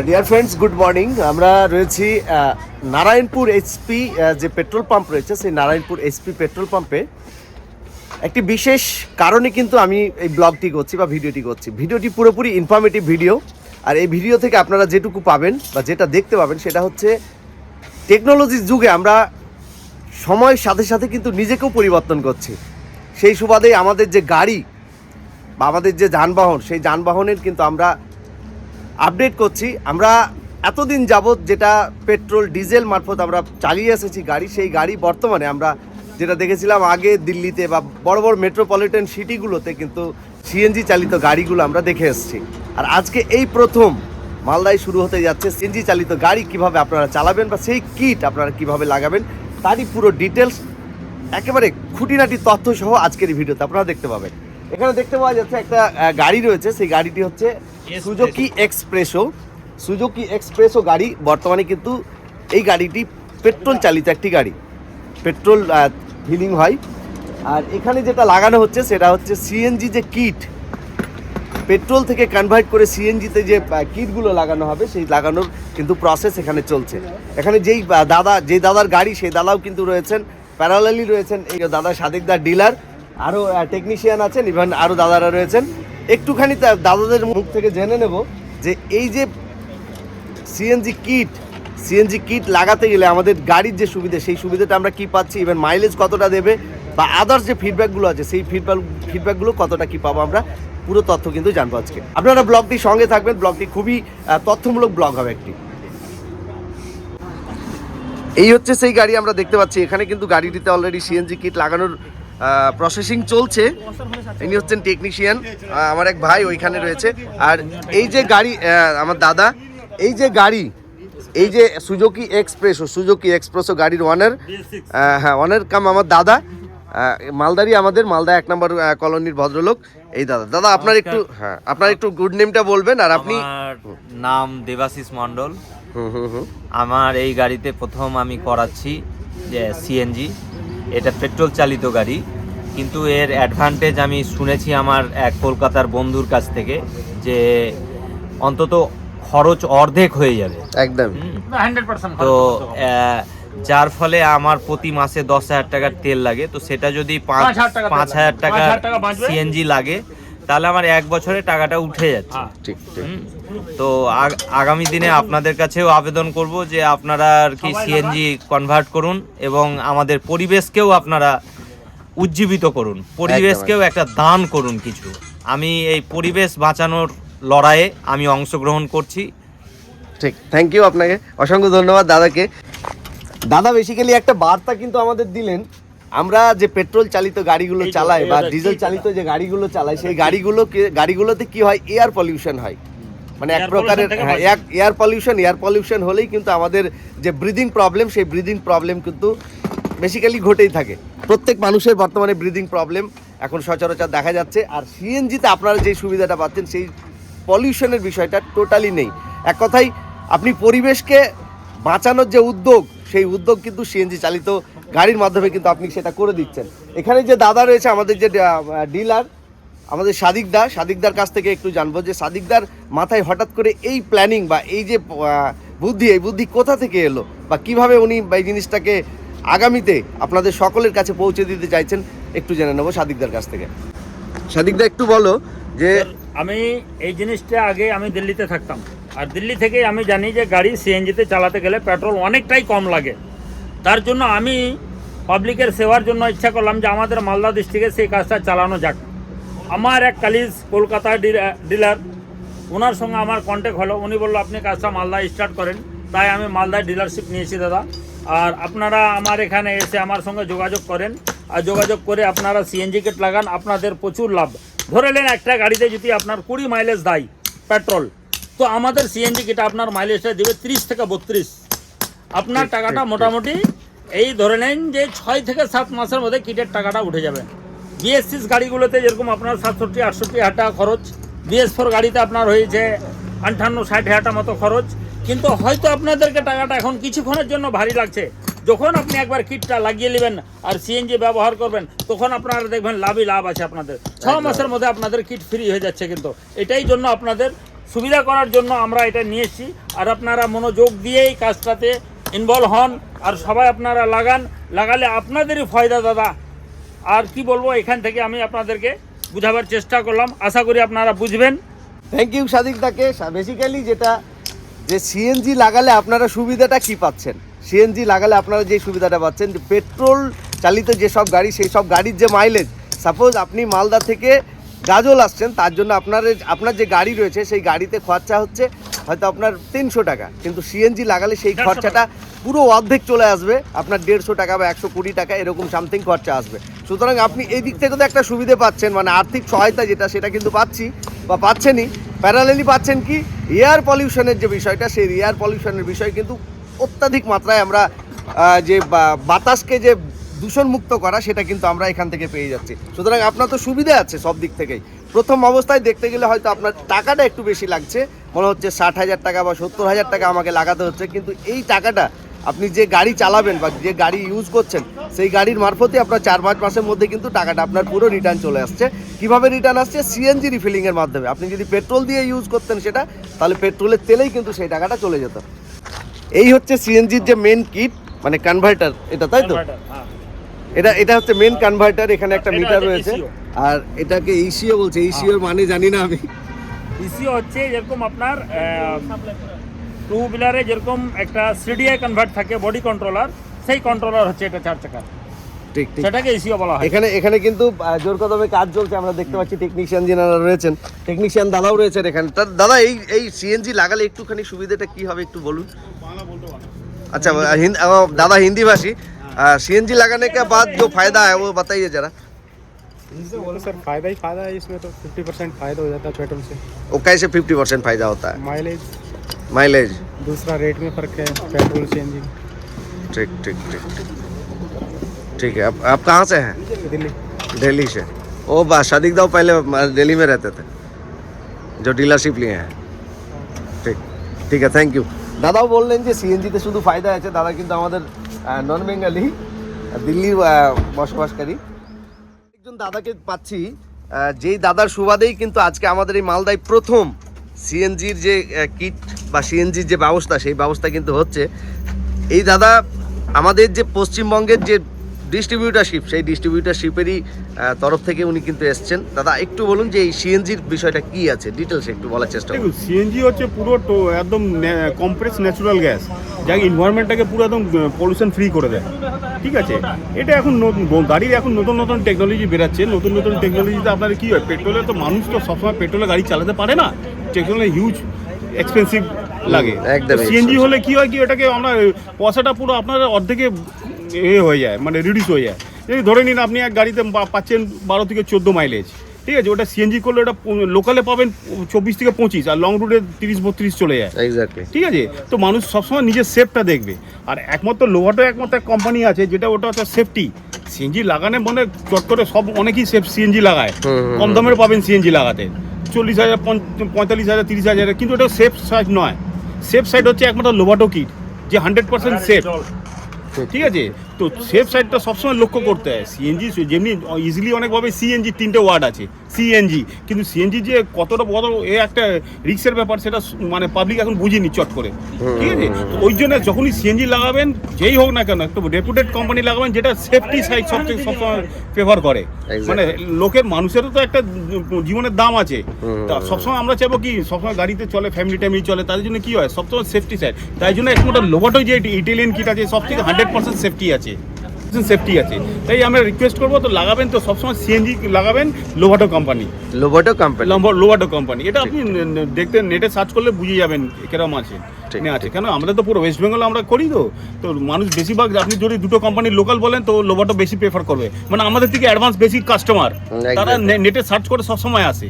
Dear friends good morning আমরা রয়েছি আহ, নারায়ণপুর এইচপি যে পেট্রোল পাম্প রয়েছে সেই নারায়ণপুর এইচপি পেট্রোল পাম্পে একটি বিশেষ কারণে কিন্তু আমি এই ব্লগটি করছি বা ভিডিওটি করছি। ভিডিওটি পুরোপুরি ইনফরমেটিভ ভিডিও আর এই ভিডিও থেকে আপনারা যেটুকু পাবেন বা যেটা দেখতে পাবেন সেটা হচ্ছে টেকনোলজির যুগে আমরা সময়ের সাথে সাথে কিন্তু নিজেকেও পরিবর্তন করছি। সেই সুবাদে আমাদের যে গাড়ি বা আমাদের যে যানবাহন, সেই যানবাহনের কিন্তু আমরা আপডেট করছি। আমরা এতদিন যাবৎ যেটা পেট্রোল ডিজেল মারফত আমরা চালিয়ে এসেছি গাড়ি, সেই গাড়ি বর্তমানে আমরা যেটা দেখেছিলাম আগে দিল্লিতে বা বড় বড় মেট্রোপলিটন সিটিগুলোতে কিন্তু সিএনজি চালিত গাড়িগুলো আমরা দেখে এসেছি। আর আজকে এই প্রথম মালদায় শুরু হতে যাচ্ছে সিএনজি চালিত গাড়ি কীভাবে আপনারা চালাবেন বা সেই কিট আপনারা কীভাবে লাগাবেন তারই পুরো ডিটেলস একেবারে খুঁটিনাটি তথ্য সহ আজকের এই ভিডিওতে আপনারা দেখতে পাবেন। এখানে দেখতে পাওয়া যাচ্ছে একটা গাড়ি রয়েছে সেই গাড়িটি হচ্ছে সুজুকি এক্সপ্রেসো সুজুকি এক্সপ্রেসো গাড়ি বর্তমানে কিন্তু এই গাড়িটি পেট্রোল চালিত একটি গাড়ি। পেট্রোল ফিলিং হয়। আর এখানে যেটা লাগানো হচ্ছে, সেটা হচ্ছে সিএনজি যে কিট, পেট্রোল থেকে কনভার্ট করে সিএনজিতে যে কিটগুলো লাগানো হবে, সেই লাগানোর কিন্তু প্রসেস এখানে চলছে। এখানে যেই দাদা, যেই দাদার গাড়ি, সেই দাদাও কিন্তু রয়েছেন। প্যারালালি রয়েছেন এই দাদা সাদিকদার ডিলার। আরও টেকনিশিয়ান আছেন ইভেন আরও দাদারা রয়েছেন। একটুখানি দাদাদের মুখ থেকে জেনে নেব যে এই যে সিএনজি কিট সিএনজি কিট লাগাতে গেলে আমাদের গাড়ির যে সুবিধা, সেই সুবিধাটা আমরা কি পাচ্ছি? ইভেন মাইলেজ কতটা দেবে বা আদার্স যে ফিডব্যাকগুলো আছে, সেই ফিডব্যাক ফিডব্যাকগুলো কতটা কি পাবো আমরা? পুরো তথ্য কিন্তু জানব আজকে। আপনারা ব্লগটি সঙ্গে থাকবেন। ব্লগটি খুবই তথ্যমূলক ব্লগ হবে একটি। এই হচ্ছে সেই গাড়ি আমরা দেখতে পাচ্ছি। এখানে কিন্তু গাড়িটিতে অলরেডি সিএনজি কিট লাগানোর প্রসেসিং চলছে। ইনি হচ্ছেন টেকনিশিয়ান আমার এক ভাই ওইখানে রয়েছে। আর এই যে গাড়ি আমার দাদা, এই যে গাড়ি এই যে সুজুকি এক্সপ্রেসো সুজুকি এক্সপ্রেসো গাড়ির ওয়ানার হ্যাঁ ওয়ানার কাম আমার দাদা। মালদারি আমাদের মালদা এক নম্বর কলোনির ভদ্রলোক। এই দাদা দাদা আপনার একটু হ্যাঁ আপনার একটু গুড নেমটা বলবেন আর আপনি নাম দেবাশিস মণ্ডল। হুম হুম হুম। আমার এই গাড়িতে প্রথম আমি করাচ্ছি যে সিএনজি এটা পেট্রোল চালিত গাড়ি কিন্তু এর অ্যাডভান্টেজ আমি শুনেছি আমার এক কলকাতার বন্ধুর কাছ থেকে যে অন্তত খরচ অর্ধেক হয়ে যাবে। একদম। তো যার ফলে আমার প্রতি মাসে দশ হাজার টাকার তেল লাগে। তো সেটা যদি পাঁচ পাঁচ হাজার টাকা সিএনজি লাগে। তাহলে আমার এক বছরে টাকাটা উঠে যাচ্ছে। ঠিক ঠিক। তো আগ- আগামী দিনে আপনাদের কাছেও আবেদন করব যে আপনারা আর কি সিএনজি কনভার্ট করুন এবং আমাদের পরিবেশকেও আপনারা উজ্জীবিত করুন। পরিবেশকেও একটা দান করুন কিছু। আমি এই পরিবেশ বাঁচানোর লড়াইয়ে আমি অংশগ্রহণ করছি। ঠিক থ্যাংক ইউ আপনাকে। অসংখ্য ধন্যবাদ দাদাকে। দাদা বেসিক্যালি একটা বার্তা কিন্তু আমাদের দিলেন। আমরা যে পেট্রোল চালিত গাড়িগুলো চালাই বা ডিজেল চালিত যে গাড়িগুলো চালাই সেই গাড়িগুলো গাড়িগুলোতে কি হয়? এয়ার পলিউশন হয়। মানে এক প্রকারের এয়ার পলিউশন এয়ার পলিউশন হলেই কিন্তু আমাদের যে ব্রিদিং প্রবলেম সেই ব্রিদিং প্রবলেম কিন্তু বেসিক্যালি ঘটেই থাকে। প্রত্যেক মানুষের বর্তমানে ব্রিদিং প্রবলেম এখন সচরাচর দেখা যাচ্ছে। আর সিএনজিতে আপনারা যে সুবিধাটা পাচ্ছেন সেই পলিউশনের বিষয়টা টোটালি নেই। এক কথায়, আপনি পরিবেশকে বাঁচানোর যে উদ্যোগ, সেই উদ্যোগ কিন্তু সিএনজি চালিত গাড়ির মাধ্যমে কিন্তু আপনি সেটা করে দিচ্ছেন। এখানে যে দাদা রয়েছে, আমাদের যে ডিলার, আমাদের সাদিকদা সাদিকদার কাছ থেকে একটু জানব যে সাদিকদার মাথায় হঠাৎ করে এই প্ল্যানিং বা এই যে বুদ্ধি, এই বুদ্ধি কোথা থেকে এলো বা কীভাবে উনি এই জিনিসটাকে আগামীতে আপনাদের সকলের কাছে পৌঁছে দিতে চাইছেন, একটু জেনে নেব সাদিকদার কাছ থেকে। সাদিকদা একটু বলো যে আমি এই জিনিসটা আগে আমি দিল্লিতে থাকতাম। আর দিল্লি থেকে আমি জানি যে গাড়ি সিএনজিতে চালাতে গেলে পেট্রোল অনেকটাই কম লাগে। তার জন্য আমি পাবলিকের সেবার জন্য ইচ্ছা করলাম যে আমাদের মালদা ডিস্ট্রিক্টে সেই কাজটা চালানো যাক। আমার এক কালিজ কলকাতা ডিলার ওনার সঙ্গে আমার কন্ট্যাক্ট হলো। উনি বলল, আপনি কাজটা মালদা স্টার্ট করেন। তাই আমি মালদায় ডিলারশিপ নিয়েছি দাদা। আর আপনারা আমার এখানে এসে আমার সঙ্গে যোগাযোগ করেন। যোগাযোগ করে আপনারা সিএনজি কিট লাগান আপনাদের প্রচুর লাভ। ধরে নেন একটা গাড়িতে যদি আপনার কুড়ি মাইলেজ দেয় পেট্রোল তো আমাদের সিএনজি কিট আপনার মাইলেজটা দেবে ত্রিশ থেকে বত্রিশ। আপনার টাকাটা মোটামুটি এই ধরে নেন যে ছয় থেকে সাত মাসের মধ্যে কিটের টাকাটা উঠে যাবে। বিএস সিক্স গাড়িগুলোতে যেরকম আপনার সাতষট্টি আটষট্টি হাজার টাকা খরচ বিএস ফোর গাড়িতে আপনার হয়েছে আটান্ন ষাট হাজার টাকা মতো খরচ কিন্তু হয়তো আপনাদেরকে টাকাটা এখন কিছুক্ষণের জন্য ভারী লাগছে। যখন আপনি একবার কিটটা লাগিয়ে নেবেন আর সিএনজি ব্যবহার করবেন তখন আপনারা দেখবেন লাভই লাভ আছে আপনাদের। ছ মাসের মধ্যে আপনাদের কিট ফ্রি হয়ে যাচ্ছে কিন্তু। এটাই জন্য আপনাদের সুবিধা করার জন্য আমরা এটা নিয়ে এসেছি। আর আপনারা মনোযোগ দিয়েই কাজটাতে ইনভলভ হন আর সবাই আপনারা লাগান। লাগালে আপনাদেরই ফয়দা দাদা। আর কি বলব এখান থেকে আমি আপনাদেরকে বুঝাবার চেষ্টা করলাম। আশা করি আপনারা বুঝবেন। থ্যাংক ইউ সাদিক দাকে। বেসিক্যালি যেটা যে সিএনজি লাগালে আপনারা সুবিধাটা কি পাচ্ছেন? সিএনজি লাগালে আপনারা যে সুবিধাটা পাচ্ছেন যে পেট্রোল চালিত যেসব গাড়ি সেই সব গাড়ির যে মাইলেজ সাপোজ আপনি মালদা থেকে গাজল আসছেন তার জন্য আপনার আপনার যে গাড়ি রয়েছে সেই গাড়িতে খরচা হচ্ছে হয়তো আপনার তিনশো টাকা। কিন্তু সিএনজি লাগালে সেই খরচাটা পুরো অর্ধেক চলে আসবে। আপনার দেড়শো টাকা বা একশো কুড়ি টাকা এরকম সামথিং খরচা আসবে। সুতরাং আপনি এই দিক থেকে তো একটা সুবিধে পাচ্ছেন মানে আর্থিক সহায়তা যেটা সেটা কিন্তু পাচ্ছি বা পাচ্ছেনই। প্যারালেলি পাচ্ছেন কি? এয়ার পলিউশনের যে বিষয়টা সেই এয়ার পলিউশনের বিষয় কিন্তু অত্যাধিক মাত্রায় আমরা যে বাতাসকে যে দূষণমুক্ত করা, সেটা কিন্তু আমরা এখান থেকে পেয়ে যাচ্ছি। সুতরাং আপনার তো সুবিধা আছে সব দিক থেকেই। প্রথম অবস্থায় দেখতে গেলে হয়তো আপনার টাকাটা একটু বেশি লাগছে, মনে হচ্ছে ষাট হাজার টাকা বা সত্তর হাজার টাকা আমাকে লাগাতে হচ্ছে, কিন্তু এই টাকাটা আপনি যে গাড়ি চালাবেন বা যে গাড়ি ইউজ করছেন, সেই গাড়ির মারফতে আপনার চার পাঁচ মাসের মধ্যে কিন্তু টাকাটা আপনার পুরো রিটার্ন চলে আসছে। কীভাবে রিটার্ন আসছে? সিএনজি রিফিলিংয়ের মাধ্যমে। আপনি যদি পেট্রোল দিয়ে ইউজ করতেন সেটা, তাহলে পেট্রোলের তেলেই কিন্তু সেই টাকাটা চলে যেত। এই হচ্ছে সিএনজির যে মেন কিট মানে কনভার্টার এটা তাই তো? হ্যাঁ। এটা এটা হচ্ছে মেন কনভার্টার এখানে একটা মিটার রয়েছে। আর এটাকে ইসিও বলছে ইসিও মানে জানি না আমি। ইসিও হচ্ছে যেরকম আপনার টু হুইলারে যেরকম একটা সিডিআই কনভার্ট থাকে বডি কন্ট্রোলার সেই কন্ট্রোলার হচ্ছে এটা চার চাকা। ঠিক ঠিক সেটাকে ইসিও বলা হয় এখানে এখানে কিন্তু আহ, জোর কদমে কাজ চলছে আমরা দেখতে পাচ্ছি টেকনিশিয়ান যিনারা রয়েছেন টেকনিশিয়ান দাদাও রয়েছেন এখানে তা দাদা এই এই সিএনজি লাগালে একটুখানি সুবিধাটা কি হবে একটু বলুন अच्छा वो हिंद वो दादा हिंदी भाषी सीएनजी लगाने के बाद जो फायदा है वो बताइए जरा तो सर फायदा ही फायदा है इसमें तो 50 परसेंट फायदा हो जाता है पेट्रोल से वो कैसे फिफ्टी परसेंट फायदा होता है माइलेज माइलेज दूसरा रेट में फर्क है पेट्रोल से इंजन ठीक ठीक ठीक ठीक ठीक है आप आप कहाँ से हैं दिल्ली दिल्ली से ओ बा शादिक दाव पहले दिल्ली में रहते थे जो डीलरशिप लिए हैं ঠিক ঠিক আছে থ্যাংক ইউ দাদাও বললেন যে সিএনজিতে শুধু ফায়দা আছে দাদা কিন্তু আমাদের নন বেঙ্গালি দিল্লির আহ, বসবাসকারী একজন দাদাকে পাচ্ছি আহ, যেই দাদার সুবাদেই কিন্তু আজকে আমাদের এই মালদায় প্রথম সিএনজির যে কিট বা সিএনজির যে ব্যবস্থা সেই ব্যবস্থা কিন্তু হচ্ছে এই দাদা আমাদের যে পশ্চিমবঙ্গের যে ডিস্ট্রিবিউটারশিপ সেই ডিস্ট্রিবিউটারশিপেরই তরফ থেকে উনি কিন্তু এসছেন। দাদা একটু বলুন যে এই সিএনজির বিষয়টা কি আছে? ডিটেলস একটু বলার চেষ্টা করুন। সিএনজি হচ্ছে পুরো তো একদম কম্প্রেস ন্যাচুরাল গ্যাস যা ইনভায়রনমেন্টটাকে পুরো একদম পলিউশন ফ্রি করে দেয়। ঠিক আছে? এটা এখন নতুন গাড়ির এখন নতুন নতুন টেকনোলজি বেরাচ্ছে। নতুন নতুন টেকনোলজিতে আপনার কি হয় পেট্রোলে তো মানুষ তো সবসময় পেট্রোলে গাড়ি চালাতে পারে না। টেকনোলজি হিউজ এক্সপেন্সিভ লাগে। একদমই সিএনজি হলে কি হয় কি ওটাকে আমরা পয়সাটা পুরো আপনার অর্ধেকে এ হয়ে যায় মানে রিডিউস হয়ে যায়। এই ধরে নিন আপনি এক গাড়িতে পাচ্ছেন বারো থেকে চোদ্দ মাইলেজ ঠিক আছে? ওটা সিএনজি করলে ওটা লোকালে পাবেন চব্বিশ থেকে পঁচিশ আর লং রুটে তিরিশ বত্রিশ চলে যায়। এক্স্যাক্টলি ঠিক আছে? তো মানুষ সবসময় নিজের সেফটা দেখবে। আর একমাত্র লোহাটো একমাত্র কোম্পানি আছে যেটা ওটা হচ্ছে সেফটি সিএনজি লাগানে মানে চট করে সব অনেকেই সেফ সিএনজি লাগায়। কম দামের পাবেন সিএনজি লাগাতে। চল্লিশ হাজার পঞ্চ- পঁয়তাল্লিশ হাজার তিরিশ হাজার কিন্তু ওটা সেফ সাইড নয়। সেফ সাইড হচ্ছে একমাত্র লোভাটো কিট যে হান্ড্রেড পার্সেন্ট সেফ ঠিক আছে? তো সেফ সাইডটা সবসময় লক্ষ্য করতে হয়। সিএনজি যেমনি ইজিলি অনেকভাবে সিএনজি তিনটে ওয়ার্ড আছে। সিএনজি কিন্তু সিএনজি যে কতটা বড় এ একটা রিক্সের ব্যাপার সেটা মানে পাবলিক এখন বুঝিনি চট করে। ঠিক আছে? তো ওই জন্য যখনই সিএনজি লাগাবেন যেই হোক না কেন একটু রেপুটেড কোম্পানি লাগাবেন যেটা সেফটি সাইড সবথেকে সবসময় ফেভার করে। মানে লোকের মানুষেরও তো একটা জীবনের দাম আছে। তা সবসময় আমরা চাইব কি সবসময় গাড়িতে চলে ফ্যামিলি ট্যামিলি চলে তাদের জন্য কি হয়? সবসময় সেফটি সাইড তাই জন্য একটা লোবাটো যে ইটালিয়ান কিট আছে সব থেকে হান্ড্রেড পার্সেন্ট সেফটি আছে। সেফটি আছে। তাই আমরা রিকোয়েস্ট করব তো লাগাবেন তো সবসময় সিএনজি লাগাবেন Lovato company Lovato company Lovato company এটা আপনি দেখতে নেটে সার্চ করলে বুঝে যাবেন কেরম আছে। আছে। কেন? আমরা তো পুরো ওয়েস্ট বেঙ্গল আমরা করি তো। তো মানুষ বেশিরভাগ আপনি যদি দুটো কোম্পানির লোকাল বলেন তো লোভাটো বেশি প্রেফার করবে। মানে আমাদের থেকে অ্যাডভান্স বেশি কাস্টমার তারা নেটে সার্চ করে সবসময় আসে।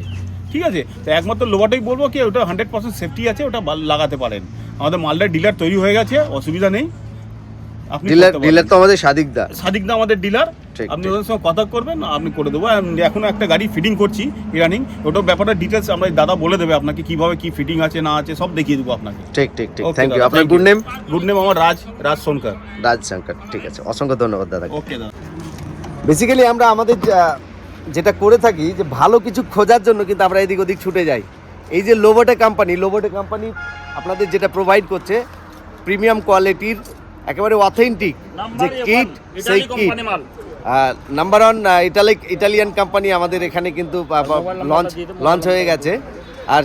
ঠিক আছে? তো একমাত্র লোভাটোই বলব কি ওটা হান্ড্রেড পার্সেন্ট সেফটি আছে ওটা লাগাতে পারেন। আমাদের মালদার ডিলার তৈরি হয়ে গেছে অসুবিধা নেই। ডিলার ডিলার তো আমাদের আমাদের ডিলার। আপনি ওদের সঙ্গে কথা করবেন আপনি করে দেবো। একটা গাড়ি ফিটিং করছি ইরানিং ওটার ব্যাপারটা ডিটেলস আমরা দাদা বলে দেবে আপনাকে কীভাবে কি ফিটিং আছে না আছে সব দেখিয়ে দেবো আপনাকে। ঠিক ঠিক ঠিক। থ্যাংক ইউ আপনার গুড নেম গুড নেম আমার রাজ রাজ রাজ শঙ্কর ঠিক আছে। অসংখ্য ধন্যবাদ দাদা ওকে দাদা। বেসিক্যালি আমরা আমাদের যেটা করে থাকি যে ভালো কিছু খোঁজার জন্য কিন্তু আমরা এদিক ওদিক ছুটে যাই। এই যে লোবোটে কোম্পানি লোবোটে কোম্পানি আপনাদের যেটা প্রোভাইড করছে প্রিমিয়াম কোয়ালিটির একেবারে অথেন্টিক যে কিট সেই kit number one italic Italian company আমাদের এখানে কিন্তু লঞ্চ লঞ্চ হয়ে গেছে। আর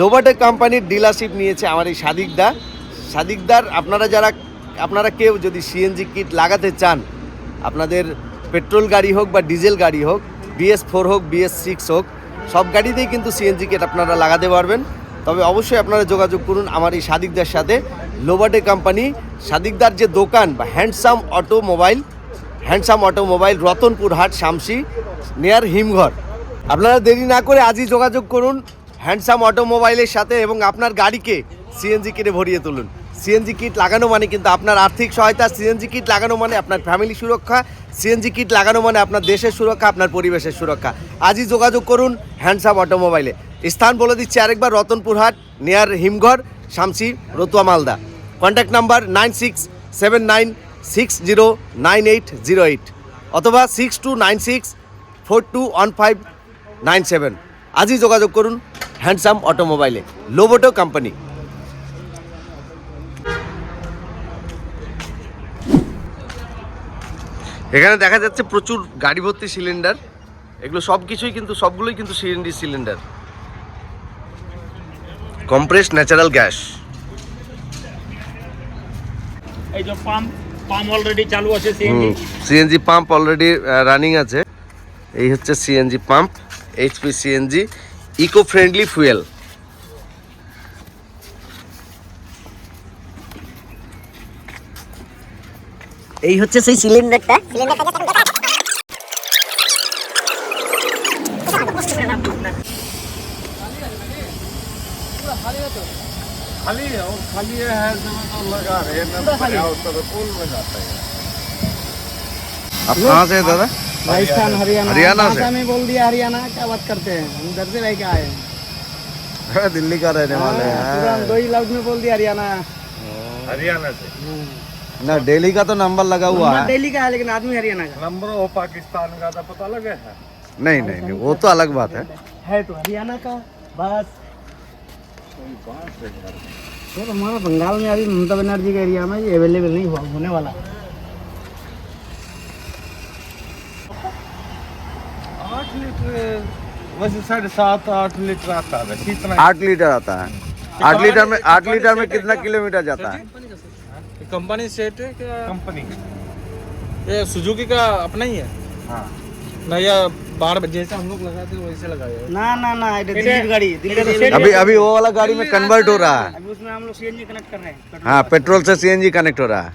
লোবাটে কোম্পানির ডিলারশিপ নিয়েছে আমার এই সাদিকদা সাদিকদার আপনারা যারা আপনারা কেউ যদি সিএনজি কিট লাগাতে চান আপনাদের পেট্রোল গাড়ি হোক বা ডিজেল গাড়ি হোক বিএস ফোর হোক বিএস সিক্স হোক সব গাড়িতেই কিন্তু সিএনজি কিট আপনারা লাগাতে পারবেন। তবে অবশ্যই আপনারা যোগাযোগ করুন আমার এই সাদিকদার সাথে। লোবাটে কোম্পানি সাদিকদার যে দোকান বা handsome automobile handsome automobile Ratanpur Hat, Samsi near হিমঘর। আপনারা দেরি না করে আজই যোগাযোগ করুন হ্যান্ডসাম অটোমোবাইলের সাথে এবং আপনার গাড়িকে সিএনজি কিটে ভরিয়ে তুলুন। সিএনজি কিট লাগানো মানে কিন্তু আপনার আর্থিক সহায়তা সিএনজি কিট লাগানো মানে আপনার ফ্যামিলি সুরক্ষা সিএনজি কিট লাগানো মানে আপনার দেশের সুরক্ষা, আপনার পরিবেশের সুরক্ষা। আজই যোগাযোগ করুন হ্যান্ডসাম অটোমোবাইলে স্থান বলে দিচ্ছি আরেকবার রতনপুর হাট নিয়ার হিমঘর, Samsi, Ratua Malda. Contact number nine six seven nine six zero nine eight zero eight অথবা six two nine six four two one five nine seven আজই যোগাযোগ করুন হ্যান্ডসাম অটোমোবাইলে লোবোটো কোম্পানি এখানে দেখা যাচ্ছে প্রচুর গাড়ি ভর্তি সিলিন্ডার এগুলো সব কিছুই কিন্তু, সবগুলোই কিন্তু CNG cylinder compress natural gas এই যে পাম্প পাম্প অলরেডি চালু আছে CNG CNG pump already running আছে। এই হচ্ছে CNG pump HP CNG eco friendly fuel এই হচ্ছে সেই সিলিন্ডারটা आप कहाँ से हैं दादा? राजस्थान हरियाणा। हरियाणा से? में बोल दिया हरियाणा क्या बात करते हैं? हम उधर से रह के आए हैं। दिल्ली का रहने वाले हाँ, हैं दो ही लफ्ज में बोल दिया हरियाणा। हरियाणा से। ना दिल्ली का तो नंबर लगा हुआ है दिल्ली का है लेकिन आदमी हरियाणा का। नंबर वो पाकिस्तान का था पता लगे नहीं नहीं नहीं वो तो अलग बात है। है तो हरियाणा का बस। तो हमारा बंगाल में अभी ममता बनर्जी के एरिया में ये अवेलेबल नहीं हुआ होने वाला। वैसे साढ़े सात आठ लीटर आता है कितना? आठ लीटर आता है। आठ लीटर में आठ लीटर में कितना किलोमीटर जाता है? कंपनी सेट है क्या? कंपनी। ये सुजुकी का अपना ही है? हाँ। ना या बार जैसे हम लोग लगाते हैं वैसे लगाए ना ना ना दिल्ली गाड़ी दिल्ली अभी अभी वो वाला गाड़ी में कन्वर्ट हो रहा है। अभी उसमें हम लोग सीएनजी कनेक्ट कर रहे हैं। हाँ पेट्रोल से सीएनजी कनेक्ट हो रहा है।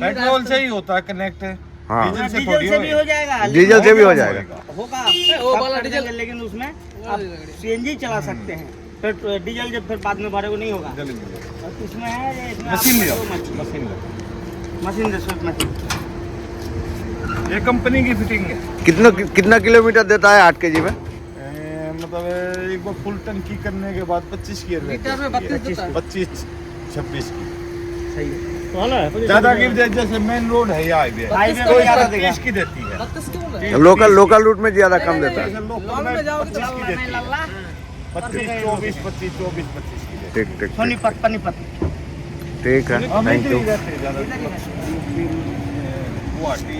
पेट्रोल से ही होता है कनेक्ट हाँ। डीजल से से भी हो जाएगा डीजल से भी हो जाएगा। होगा। वो वाला डीजल- लेकिन उसमें आप सीएनजी चला सकते हैं। फिर डीजल जब फिर बाद में भरे वो नहीं होगा। इसमें है इसमें मशीन मशीन मशीन मशीन ये कंपनी की फिटिंग है। कितना कितना किलोमीटर देता है आठ के जी में मतलब एक बार फुल टंकी करने के बाद पच्चीस की लीटर में 32 देता है। पच्चीस छब्बीस की। सही है। तो है? ज़्यादा की जैसे मेन रोड है हाईवे। हाईवे पे ज़्यादा देगा पच्चीस की देती है। हैं? लोकल लोकल रूट में ज़्यादा कम देता है। तो पच्चीस की है। पच्चीस चौबीस पच्चीस चौबीस पच्चीस की ठीक ठीक सोनीपत पनीपत। ठीक है थैंक यू गुवाहाटी